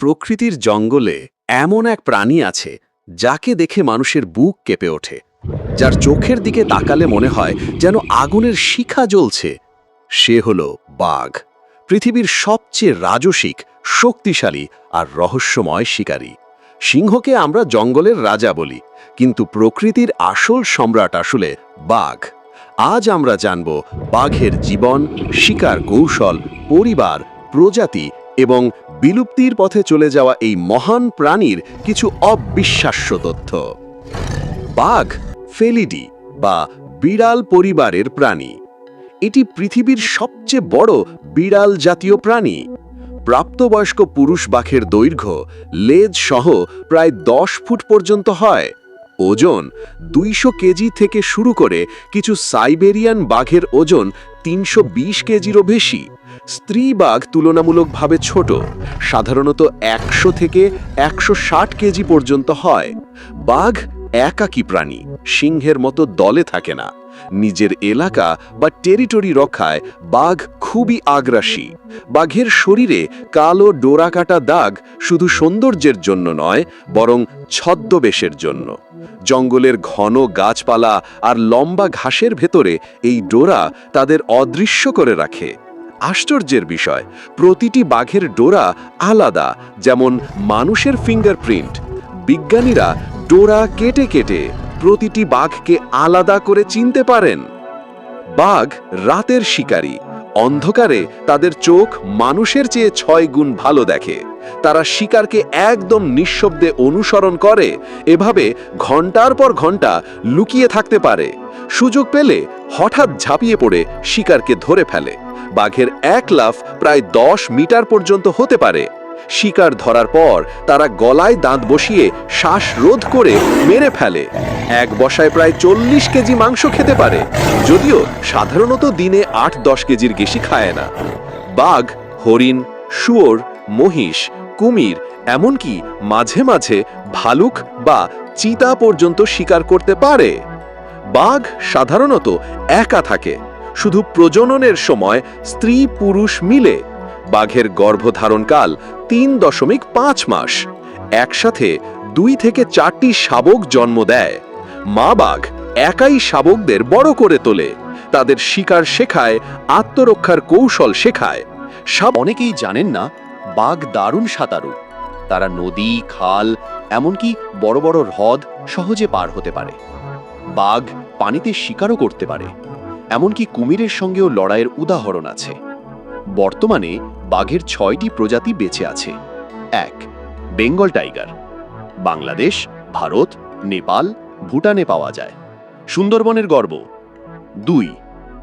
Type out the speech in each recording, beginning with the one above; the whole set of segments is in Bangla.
প্রকৃতির জঙ্গলে এমন এক প্রাণী আছে যাকে দেখে মানুষের বুক কেঁপে ওঠে। যার চোখের দিকে তাকালে মনে হয় যেন আগুনের শিখা জ্বলছে। সে হল বাঘ, পৃথিবীর সবচেয়ে রাজসিক, শক্তিশালী আর রহস্যময় শিকারী। সিংহকে আমরা জঙ্গলের রাজা বলি, কিন্তু প্রকৃতির আসল সম্রাট আসলে বাঘ। আজ আমরা জানব বাঘের জীবন, শিকার কৌশল, পরিবার, প্রজাতি এবং বিলুপ্তির পথে চলে যাওয়া এই মহান প্রাণীর কিছু অবিশ্বাস্য তথ্য। বাঘ, ফেলিডি বা বিড়াল পরিবারের প্রাণী। এটি পৃথিবীর সবচেয়ে বড় বিড়াল জাতীয় প্রাণী। প্রাপ্তবয়স্ক পুরুষ বাঘের দৈর্ঘ্য, লেজ সহ প্রায় দশ ফুট পর্যন্ত হয়। ওজন দুইশো কেজি থেকে শুরু করে কিছু সাইবেরিয়ান বাঘের ওজন তিনশো বিশ কেজিরও বেশি। স্ত্রী বাঘ তুলনামূলকভাবে ছোট। সাধারণত একশো থেকে একশো ষাট কেজি পর্যন্ত হয়। বাঘ একাকী প্রাণী, সিংহের মতো দলে থাকে না। নিজের এলাকা বা টেরিটরি রক্ষায় বাঘ খুবই আগ্রাসী। বাঘের শরীরে কালো ডোরাকাটা দাগ শুধু সৌন্দর্যের জন্য নয়, বরং ছদ্মবেশের জন্য। জঙ্গলের ঘন গাছপালা আর লম্বা ঘাসের ভেতরে এই ডোরা তাদের অদৃশ্য করে রাখে। আশ্চর্যের বিষয়, প্রতিটি বাঘের ডোরা আলাদা, যেমন মানুষের ফিঙ্গারপ্রিন্ট বিজ্ঞানীরা ডোরা কেটে কেটে প্রতিটি বাঘকে আলাদা করে চিনতে পারেন। বাঘ রাতের শিকারী, অন্ধকারে তাদের চোখ মানুষের চেয়ে ছয় গুণ ভালো দেখে। তারা শিকারকে একদম নিঃশব্দে অনুসরণ করে, এভাবে ঘণ্টার পর ঘণ্টা লুকিয়ে থাকতে পারে। সুযোগ পেলে হঠাৎ ঝাঁপিয়ে পড়ে শিকারকে ধরে ফেলে। বাঘের এক লাফ প্রায় দশ মিটার পর্যন্ত হতে পারে। শিকার ধরার পর তারা গলায় দাঁত বসিয়ে শ্বাস রোধ করে মেরে ফেলে। এক বসায় প্রায় চল্লিশ কেজি মাংস খেতে পারে, যদিও সাধারণত দিনে আট দশ কেজির বেশি খায় না। বাঘ, হরিণ, শুয়োর, মহিষ, কুমির, এমনকি মাঝে মাঝে ভালুক বা চিতা পর্যন্ত শিকার করতে পারে। বাঘ সাধারণত একা থাকে। শুধু প্রজননের সময় স্ত্রী পুরুষ মিলে। বাঘের গর্ভধারণকাল তিন দশমিক পাঁচ মাস। একসাথে দুই থেকে চারটি শাবক জন্ম দেয়। মা বাঘ একাই শাবকদের বড় করে তোলে। তাদের শিকার শেখায়, আত্মরক্ষার কৌশল শেখায়। সাব অনেকেই জানেন না, বাঘ দারুণ সাঁতারু। তারা নদী, খাল, এমনকি বড় বড় হ্রদ সহজে পার হতে পারে। বাঘ পানিতে শিকারও করতে পারে। এমনকি কুমিরের সঙ্গেও লড়াইয়ের উদাহরণ আছে। বর্তমানে বাঘের ছয়টি প্রজাতি বেঁচে আছে। এক, বেঙ্গল টাইগার। বাংলাদেশ, ভারত, নেপাল, ভুটানে পাওয়া যায়। সুন্দরবনের গর্ব। দুই,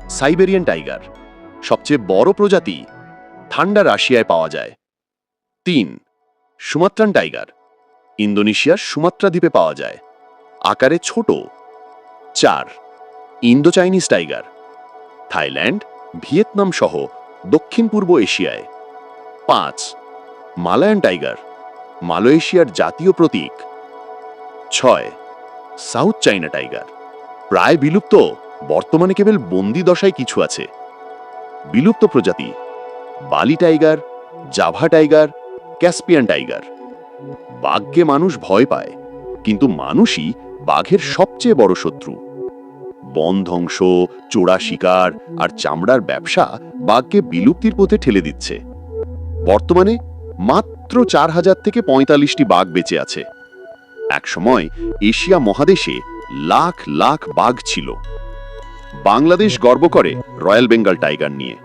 সাইবেরিয়ান টাইগার। সবচেয়ে বড় প্রজাতি ঠান্ডা রাশিয়ায় পাওয়া যায়। তিন, সুমাত্রান টাইগার। ইন্দোনেশিয়ার সুমাত্রা দ্বীপে পাওয়া যায়। আকারে ছোট। চার Indo Chinese tiger. Thailand, Vietnam সহ দক্ষিণ পূর্ব এশিয়ায়। পাঁচ, মালায়ান টাইগার, মালয়েশিয়ার জাতীয় প্রতীক। ছয়, সাউথ চাইনা টাইগার। প্রায় বিলুপ্ত, বর্তমানে কেবল বন্দি দশায় কিছু আছে। বিলুপ্ত প্রজাতি, Bali tiger, Java tiger, Caspian tiger. বাঘকে মানুষ ভয় পায়, কিন্তু মানুষই বাঘের সবচেয়ে বড় শত্রু। বন ধ্বংস, চোরা শিকার আর চামড়ার ব্যবসা বাঘকে বিলুপ্তির পথে ঠেলে দিচ্ছে। বর্তমানে মাত্র চার হাজার থেকে পঁয়তাল্লিশটি বাঘ বেঁচে আছে। একসময় এশিয়া মহাদেশে লাখ লাখ বাঘ ছিল। বাংলাদেশ গর্ব করে রয়্যাল বেঙ্গল টাইগার নিয়ে।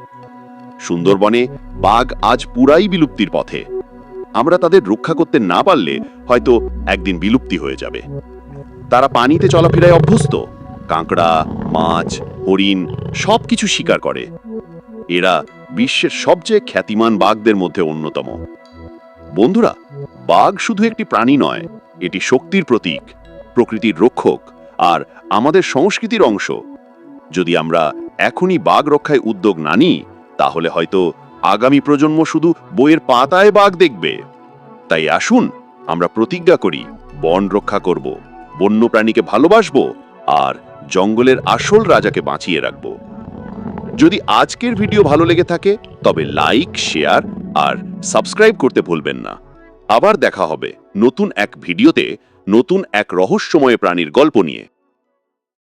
সুন্দরবনে বাঘ আজ পুরাই বিলুপ্তির পথে। আমরা তাদের রক্ষা করতে না পারলে হয়তো একদিন বিলুপ্তি হয়ে যাবে। তারা পানিতে চলাফেরায় অভ্যস্ত। কাঁকড়া, মাছ, হরিণ সব কিছু শিকার করে। এরা বিশ্বের সবচেয়ে খ্যাতিমান বাঘদের মধ্যে অন্যতম। বন্ধুরা, বাঘ শুধু একটি প্রাণী নয়, এটি শক্তির প্রতীক, প্রকৃতির রক্ষক আর আমাদের সংস্কৃতির অংশ। যদি আমরা এখনই বাঘ রক্ষায় উদ্যোগ না নিই, তাহলে হয়তো আগামী প্রজন্ম শুধু বইয়ের পাতায় বাঘ দেখবে। তাই আসুন, আমরা প্রতিজ্ঞা করি, বন রক্ষা করব বন্য প্রাণীকে ভালোবাসবো আর জঙ্গলের আসল রাজাকে বাঁচিয়ে রাখব। যদি আজকের ভিডিও ভালো লেগে থাকে, তবে লাইক, শেয়ার আর সাবস্ক্রাইব করতে ভুলবেন না। আবার দেখা হবে নতুন এক ভিডিওতে, নতুন এক রহস্যময় প্রাণীর গল্প নিয়ে।